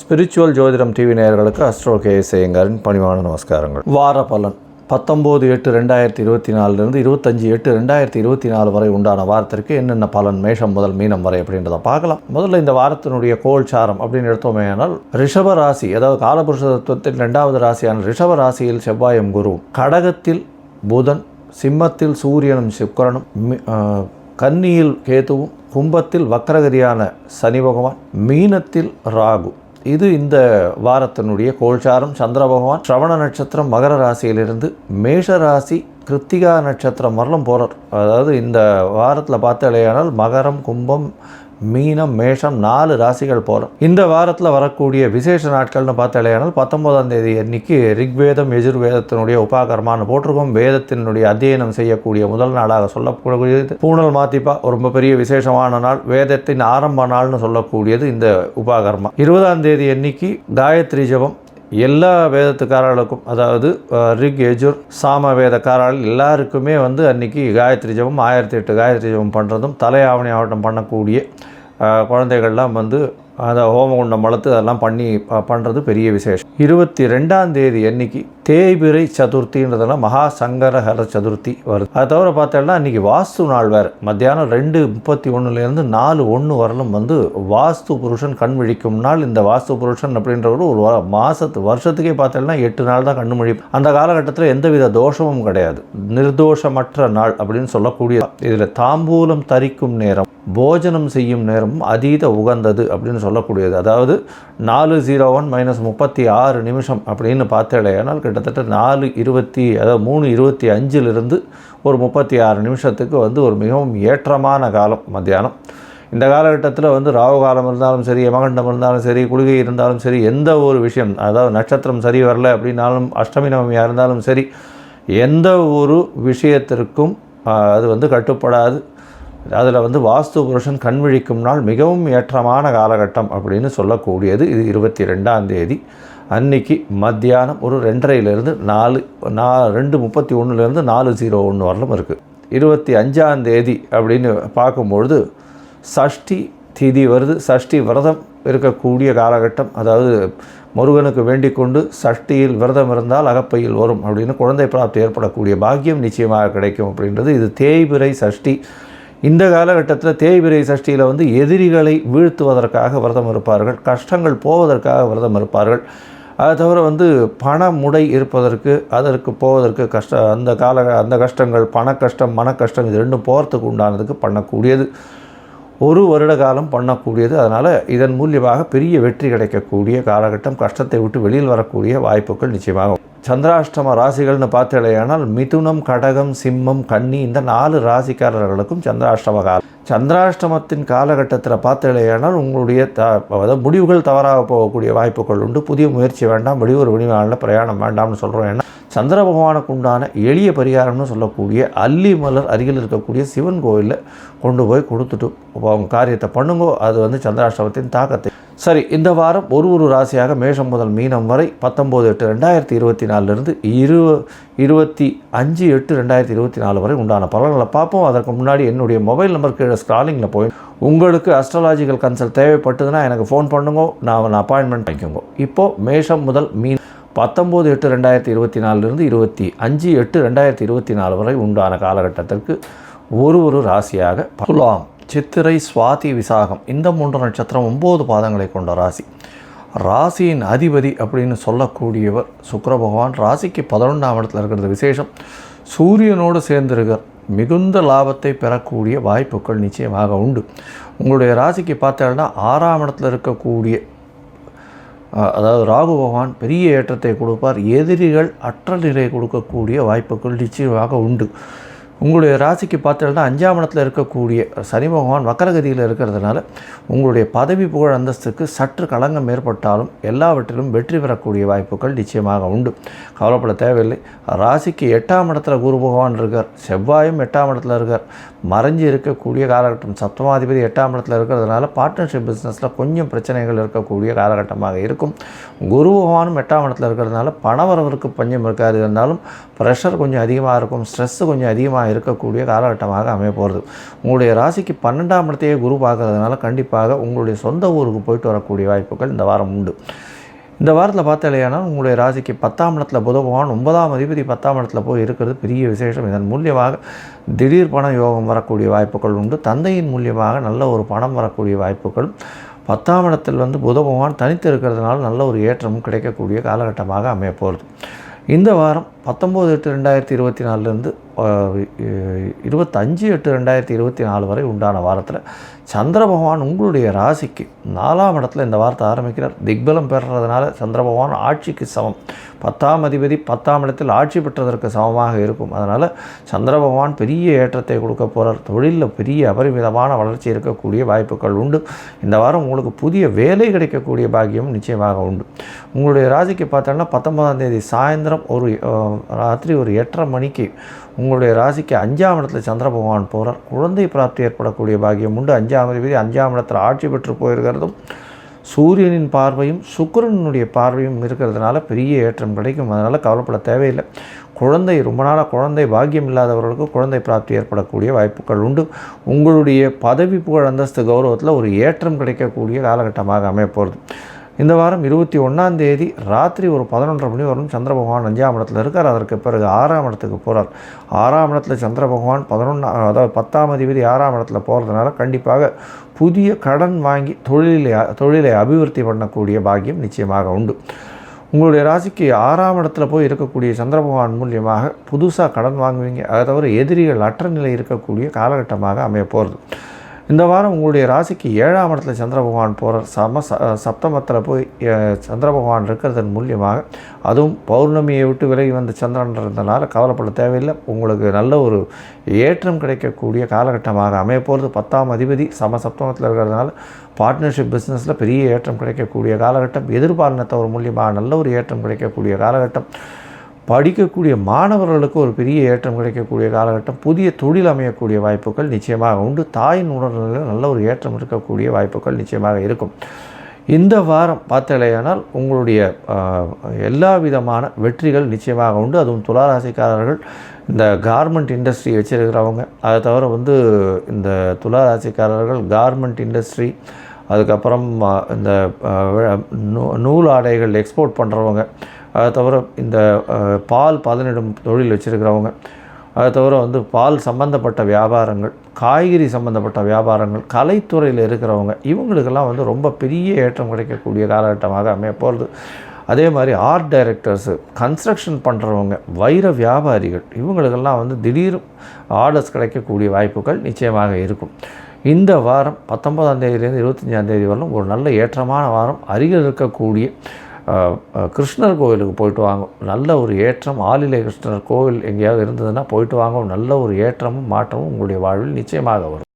Spiritual ஜோதிடம் TV நேயர்களுக்கு astro K சேங்கரின் பணிவான நமஸ்காரங்கள். வார பலன். பத்தொம்போது எட்டு ரெண்டாயிரத்தி இருபத்தி நாலுலேருந்து இருபத்தஞ்சி எட்டு ரெண்டாயிரத்தி இருபத்தி நாலு வரை உண்டான வாரத்திற்கு என்னென்ன பலன் மேஷம் முதல் மீனம் வரை அப்படின்றத பார்க்கலாம். முதல்ல இந்த வாரத்தினுடைய கோல் சாரம் அப்படின்னு எடுத்தோமே ஆனால் ரிஷப ராசி அதாவது காலபுருஷ தத்துவத்தின் ரெண்டாவது ராசியான ரிஷப ராசியில் செவ்வாயும் குரு கடகத்தில் புதன் சிம்மத்தில் சூரியனும் சுக்கரனும் கன்னியில் கேதுவும் கும்பத்தில் வக்ரகதியான சனி பகவான் மீனத்தில் ராகு. இது இந்த வாரத்தினுடைய கோல்சாரம். சந்திர பகவான் ஸ்ரவண நட்சத்திரம் மகர ராசியிலிருந்து மேஷ ராசி கிருத்திகா நட்சத்திரம் வரலும் போகிறார் அதாவது இந்த வாரத்தில் பார்த்தாலேயானால் மகரம் கும்பம் மீனம் மேஷம் நாலு ராசிகள் போகிறோம் இந்த வாரத்தில் வரக்கூடிய விசேஷ நாட்கள்னு பார்த்தாலேயானால் பத்தொன்பதாம் தேதி அன்னைக்கு ரிக்வேதம் எஜுர்வேதத்தினுடைய உபாகரமானு போட்டிருக்கோம். வேதத்தினுடைய அத்தியனம் செய்யக்கூடிய முதல் நாளாக சொல்லக்கூடியது பூனல் மாத்திப்பா ரொம்ப பெரிய விசேஷமான நாள். வேதத்தின் ஆரம்ப நாள்னு சொல்லக்கூடியது இந்த உபாகர்மா. இருபதாம் தேதி அன்னைக்கு காயத்ரி ஜெபம் எல்லா வேதத்துக்காரர்களுக்கும் அதாவது ரிக் எஜுர் சாம வேதக்காரர்கள் எல்லாருக்குமே வந்து அன்றைக்கி காயத்ரி ஜெபம் ஆயிரத்தி எட்டு காயத்ரி ஜபம் பண்ணுறதும் தலையாவணி ஆவட்டம் பண்ணக்கூடிய குழந்தைகள்லாம் வந்து அந்த ஹோமகுண்டம் வளர்த்து அதெல்லாம் பண்ணி பண்ணுறது பெரிய விசேஷம். இருபத்தி ரெண்டாம் தேதி அன்னைக்கு தேய்பிரை சதுர்த்தின்றதெல்லாம் மகா சங்கரஹர சதுர்த்தி வருது. அதை தவிர பார்த்தோம்னா இன்றைக்கி வாஸ்து நாள் வேறு. மத்தியானம் ரெண்டு முப்பத்தி ஒன்றுலேருந்து நாலு ஒன்று வரலும் வந்து வாஸ்து புருஷன் கண் விழிக்கும் நாள். இந்த வாஸ்து புருஷன் அப்படின்றவர் ஒரு மாதத்து வருஷத்துக்கே பார்த்தோம்னா எட்டு நாள் தான் கண் முழி அந்த காலகட்டத்தில் எந்தவித தோஷமும் கிடையாது. நிர்தோஷமற்ற நாள் அப்படின்னு சொல்லக்கூடிய இதில் தாம்பூலம் தரிக்கும் நேரம் போஜனம் செய்யும் நேரமும் அதீத உகந்தது அப்படின்னு சொல்லக்கூடியது. அதாவது நாலு ஜீரோ ஒன் மைனஸ் முப்பத்தி ஆறு நிமிஷம் அப்படின்னு பார்த்தேனால் கிட்டத்தட்ட நாலு இருபத்தி அதாவது மூணு இருபத்தி அஞ்சிலிருந்து ஒரு முப்பத்தி ஆறு நிமிஷத்துக்கு வந்து ஒரு மிகவும் ஏற்றமான காலம் மத்தியானம். இந்த காலகட்டத்தில் வந்து ராகு காலம் இருந்தாலும் சரி யமகண்டம் இருந்தாலும் சரி குளிகை இருந்தாலும் சரி எந்த ஒரு விஷயம் அதாவது நட்சத்திரம் சரி வரல அப்படின்னாலும் அஷ்டமி நவமியாக இருந்தாலும் சரி எந்த ஒரு விஷயத்திற்கும் அது வந்து கட்டுப்படாது. அதில் வந்து வாஸ்து புருஷன் கண் விழிக்கும் நாள் மிகவும் ஏற்றமான காலகட்டம் அப்படின்னு சொல்லக்கூடியது. இது இருபத்தி ரெண்டாம் தேதி. அன்னைக்கு மத்தியானம் ஒரு ரெண்டரையிலேருந்து நாலு நா ரெண்டு முப்பத்தி ஒன்றுலேருந்து நாலு ஜீரோ ஒன்று வரலும் இருக்குது இருபத்தி அஞ்சாம் தேதி அப்படின்னு பார்க்கும்பொழுது சஷ்டி திதி வருது. சஷ்டி விரதம் இருக்கக்கூடிய காலகட்டம். அதாவது முருகனுக்கு வேண்டிக் கொண்டு சஷ்டியில் விரதம் இருந்தால் அகப்பையில் வரும் அப்படின்னு குழந்தை பிராப்தி ஏற்படக்கூடிய பாக்கியம் நிச்சயமாக கிடைக்கும் அப்படின்றது. இது தேய்பிரை சஷ்டி. இந்த காலகட்டத்தில் தேய்பிரை சஷ்டியில் வந்து எதிரிகளை வீழ்த்துவதற்காக விரதம் இருப்பார்கள். கஷ்டங்கள் போவதற்காக விரதம் இருப்பார்கள். அது தவிர வந்து பண முடை இருப்பதற்கு அதற்கு போவதற்கு கஷ்ட அந்த கால அந்த கஷ்டங்கள் பண கஷ்டம் மன கஷ்டம் இது ரெண்டும் போகிறதுக்கு உண்டானதுக்கு பண்ணக்கூடியது. ஒரு வருட காலம் பண்ணக்கூடியது. அதனால் இதன் மூலியமாக பெரிய வெற்றி கிடைக்கக்கூடிய காலகட்டம் கஷ்டத்தை விட்டு வெளியில் வரக்கூடிய வாய்ப்புகள் நிச்சயமாக சந்திராஷ்டம ராசிகள்னு பார்த்தலையானால் மிதுனம் கடகம் சிம்மம் கன்னி இந்த நாலு ராசிக்காரர்களுக்கும் சந்திராஷ்டம காலம் சந்திராஷ்டமத்தின் காலகட்டத்தில் பார்த்தலையானால் உங்களுடைய த அதாவது முடிவுகள் தவறாக போகக்கூடிய வாய்ப்புகள் உண்டு. புதிய முயற்சி வேண்டாம் வெளியூர் வெளிநாளில் பிரயாணம் வேண்டாம்னு சொல்கிறோம் ஏன்னா சந்திர பகவானுக்கு உண்டான எளிய பரிகாரம்னு சொல்லக்கூடிய அல்லி மலர் அருகில் இருக்கக்கூடிய சிவன் கோயிலில் கொண்டு போய் கொடுத்துட்டு காரியத்தை பண்ணுங்கோ. அது வந்து சந்திராஷ்டமத்தின் தாக்கத்தை சரி இந்த வாரம் ஒரு ஒரு ராசியாக மேஷம் முதல் மீனம் வரை பத்தொம்போது எட்டு ரெண்டாயிரத்தி இருபத்தி நாலுலேருந்து இரு இருபத்தி அஞ்சு எட்டு ரெண்டாயிரத்தி இருபத்தி நாலு வரை உண்டான பலன்களை பார்ப்போம். அதற்கு முன்னாடி என்னுடைய மொபைல் நம்பர் கீழே ஸ்க்ராலிங்கில் போய் உங்களுக்கு அஸ்ட்ராலாஜிக்கல் கன்சல்ட் தேவைப்பட்டதுன்னா எனக்கு ஃபோன் பண்ணுங்க. நான் அப்பாயின்மெண்ட் வைக்குங்க இப்போது மேஷம் முதல் மீன் பத்தொம்போது எட்டு ரெண்டாயிரத்தி இருபத்தி நாலுலேருந்து இருபத்தி அஞ்சு எட்டு ரெண்டாயிரத்தி இருபத்தி நாலு வரை உண்டான காலகட்டத்திற்கு ஒரு ஒரு ராசியாக துலாம் சித்திரை சுவாதி விசாகம் இந்த மூன்று நட்சத்திரம் ஒம்பது பாதங்களை கொண்ட ராசி. ராசியின் அதிபதி அப்படின்னு சொல்லக்கூடியவர் சுக்கர பகவான். ராசிக்கு பதினொன்றாம் இடத்துல இருக்கிறது விசேஷம். சூரியனோடு சேர்ந்திருக்கிற மிகுந்த லாபத்தை பெறக்கூடிய வாய்ப்புகள் நிச்சயமாக உண்டு. உங்களுடைய ராசிக்கு பார்த்தீங்கன்னா ஆறாம் இடத்துல இருக்கக்கூடிய அதாவது ராகு பகவான் பெரிய ஏற்றத்தை கொடுப்பார். எதிரிகள் அற்ற நிலை கொடுக்கக்கூடிய வாய்ப்புகள் நிச்சயமாக உண்டு. உங்களுடைய ராசிக்கு பார்த்தீங்கன்னா அஞ்சாம் இடத்துல இருக்கக்கூடிய சனி பகவான் வக்கரகதியில் இருக்கிறதுனால உங்களுடைய பதவி புகழ் அந்தஸ்துக்கு சற்று களங்கம் ஏற்பட்டாலும் எல்லாவற்றிலும் வெற்றி பெறக்கூடிய வாய்ப்புகள் நிச்சயமாக உண்டு. கவலைப்பட தேவையில்லை. ராசிக்கு எட்டாம் இடத்துல குரு பகவான் இருக்கார். செவ்வாயும் எட்டாம் இடத்துல இருக்கார். மறைஞ்சு இருக்கக்கூடிய காலகட்டம். சப்தமாதிபதி எட்டாம் இடத்துல இருக்கிறதுனால பார்ட்னர்ஷிப் பிஸ்னஸில் கொஞ்சம் பிரச்சனைகள் இருக்கக்கூடிய காலகட்டமாக இருக்கும். குரு பகவானும் எட்டாம் இடத்துல இருக்கிறதுனால பணவரவருக்கு பஞ்சம் இருக்காது. இருந்தாலும் ப்ரெஷர் கொஞ்சம் அதிகமாக இருக்கும். ஸ்ட்ரெஸ்ஸு கொஞ்சம் அதிகமாக இருக்கக்கூடிய காலகட்டமாக அமைய போகிறது உங்களுடைய ராசிக்கு பன்னெண்டாம் இடத்தையே குரு பார்க்கறதுனால கண்டிப்பாக உங்களுடைய சொந்த ஊருக்கு போயிட்டு வரக்கூடிய வாய்ப்புகள் இந்த வாரம் உண்டு. இந்த வாரத்தில் பார்த்தாலேயானால் உங்களுடைய ராசிக்கு பத்தாம் இடத்துல புத பகவான் ஒன்பதாம் அதிபதி பத்தாம் இடத்துல போய் இருக்கிறது பெரிய விசேஷம். இதன் மூலியமாக திடீர் பண யோகம் வரக்கூடிய வாய்ப்புகள் உண்டு. தந்தையின் மூலியமாக நல்ல ஒரு பணம் வரக்கூடிய வாய்ப்புகள் பத்தாம் இடத்தில் வந்து புத பகவான் தனித்து இருக்கிறதுனால நல்ல ஒரு ஏற்றமும் கிடைக்கக்கூடிய காலகட்டமாக அமைய போகிறது இந்த வாரம் பத்தொம்போது எட்டு ரெண்டாயிரத்தி இருபத்தி நாலுலேருந்து இருபத்தஞ்சு எட்டு ரெண்டாயிரத்தி இருபத்தி நாலு வரை உண்டான வாரத்தில் சந்திர பகவான் உங்களுடைய ராசிக்கு நாலாம் இடத்துல இந்த வாரத்தை ஆரம்பிக்கிறார். திக்பலம் பெறுறதுனால சந்திர பகவான் ஆட்சிக்கு சமம். பத்தாம் அதிபதி பத்தாம் இடத்தில் ஆட்சி பெற்றதற்கு சமமாக இருக்கும். அதனால் சந்திர பகவான் பெரிய ஏற்றத்தை கொடுக்க போகிறார் தொழிலில் பெரிய அபரிமிதமான வளர்ச்சி இருக்கக்கூடிய வாய்ப்புகள் உண்டு. இந்த வாரம் உங்களுக்கு புதிய வேலை கிடைக்கக்கூடிய பாக்கியம் நிச்சயமாக உண்டு. உங்களுடைய ராசிக்கு பார்த்தோன்னா பத்தொன்பதாம் தேதி சாயந்தரம் ஒரு ராத்திரி ஒரு எட்டரை மணிக்கு உங்களுடைய ராசிக்கு அஞ்சாம் இடத்துல சந்திர பகவான் போகிறார் குழந்தை பிராப்தி ஏற்படக்கூடிய பாக்கியம் உண்டு. அஞ்சாம் அதிபதி அஞ்சாம் இடத்துல ஆட்சி பெற்று போயிருக்கிறதும் சூரியனின் பார்வையும் சுக்கரனுடைய பார்வையும் இருக்கிறதுனால பெரிய ஏற்றம் கிடைக்கும். அதனால் கவலைப்பட தேவையில்லை. குழந்தை ரொம்ப நாளாக குழந்தை பாக்கியம் இல்லாதவர்களுக்கு குழந்தை பிராப்தி ஏற்படக்கூடிய வாய்ப்புகள் உண்டு. உங்களுடைய பதவி புகழ் அந்தஸ்து கௌரவத்தில் ஒரு ஏற்றம் கிடைக்கக்கூடிய காலகட்டமாக அமைய போகிறது இந்த வாரம் இருபத்தி ஒன்றாம் தேதி ராத்திரி ஒரு பதினொன்றரை மணி வரும் சந்திர பகவான் அஞ்சாம் இடத்துல இருக்கார். அதற்கு பிறகு ஆறாம் இடத்துக்கு போகிறார் ஆறாம் இடத்துல சந்திர பகவான் பதினொன்றா அதாவது பத்தாம் அதிபதி ஆறாம் இடத்துல போகிறதுனால கண்டிப்பாக புதிய கடன் வாங்கி தொழிலை தொழிலை அபிவிருத்தி பண்ணக்கூடிய பாக்கியம் நிச்சயமாக உண்டு. உங்களுடைய ராசிக்கு ஆறாம் இடத்துல போய் இருக்கக்கூடிய சந்திர பகவான் மூலியமாக புதுசாக கடன் வாங்குவீங்க. அதை தவிர எதிரிகள் அற்ற நிலை இருக்கக்கூடிய காலகட்டமாக அமைய போகிறது இந்த வாரம் உங்களுடைய ராசிக்கு ஏழாம் இடத்துல சந்திர பகவான் போகிற சம சப்தமத்தில் போய் சந்திர பகவான் இருக்கிறதன் மூலியமாக அதுவும் பௌர்ணமியை விட்டு விலகி வந்த சந்திரன்றதுனால கவலைப்பட தேவையில்லை. உங்களுக்கு நல்ல ஒரு ஏற்றம் கிடைக்கக்கூடிய காலகட்டமாக அமைய போகிறது பத்தாம் அதிபதி சம சப்தமத்தில் இருக்கிறதுனால பார்ட்னர்ஷிப் பிஸ்னஸில் பெரிய ஏற்றம் கிடைக்கக்கூடிய காலகட்டம். எதிர்பாலினத்தவர் மூலியமாக நல்ல ஒரு ஏற்றம் கிடைக்கக்கூடிய காலகட்டம். படிக்கக்கூடிய மாணவர்களுக்கு ஒரு பெரிய ஏற்றம் கிடைக்கக்கூடிய காலகட்டம் புதிய தொழில் அமையக்கூடிய வாய்ப்புகள் நிச்சயமாக உண்டு. தாயின் உடல்நிலையில் நல்ல ஒரு ஏற்றம் இருக்கக்கூடிய வாய்ப்புகள் நிச்சயமாக இருக்கும். இந்த வாரம் பார்த்தலையானால் உங்களுடைய எல்லா விதமான வெற்றிகள் நிச்சயமாக உண்டு. அதுவும் துளாராசிக்காரர்கள் இந்த கார்மெண்ட் இண்டஸ்ட்ரி வச்சுருக்கிறவங்க. அதை தவிர வந்து இந்த துளாராசிக்காரர்கள் கார்மெண்ட் இண்டஸ்ட்ரி அதுக்கப்புறம் இந்த நூல் ஆடைகள் எக்ஸ்போர்ட் பண்ணுறவங்க அதை தவிர இந்த பால் பதனிடும் தொழில் வச்சுருக்கிறவங்க அதை தவிர வந்து பால் சம்மந்தப்பட்ட வியாபாரங்கள் காய்கறி சம்மந்தப்பட்ட வியாபாரங்கள் கலைத்துறையில் இருக்கிறவங்க இவங்களுக்கெல்லாம் வந்து ரொம்ப பெரிய ஏற்றம் கிடைக்கக்கூடிய காலகட்டமாக அமைய போகிறது அதே மாதிரி ஆர்ட் டைரக்டர்ஸு கன்ஸ்ட்ரக்ஷன் பண்ணுறவங்க வைர வியாபாரிகள் இவங்களுக்கெல்லாம் வந்து திடீர் ஆர்டர்ஸ் கிடைக்கக்கூடிய வாய்ப்புகள் நிச்சயமாக இருக்கும். இந்த வாரம் பத்தொன்பதாம் தேதியிலேருந்து இருபத்தஞ்சாம் தேதி வரலும் ஒரு நல்ல ஏற்றமான வாரம். அருகில் இருக்கக்கூடிய கிருஷ்ணர் கோவிலுக்கு போயிட்டு வாங்க நல்ல ஒரு ஏற்றம். ஆலிலை கிருஷ்ணர் கோவில் எங்கேயாவது இருந்ததுன்னா போயிட்டு வாங்க நல்ல ஒரு ஏற்றமும் மாற்றமும் உங்களுடைய வாழ்வில் நிச்சயமாக வரும்.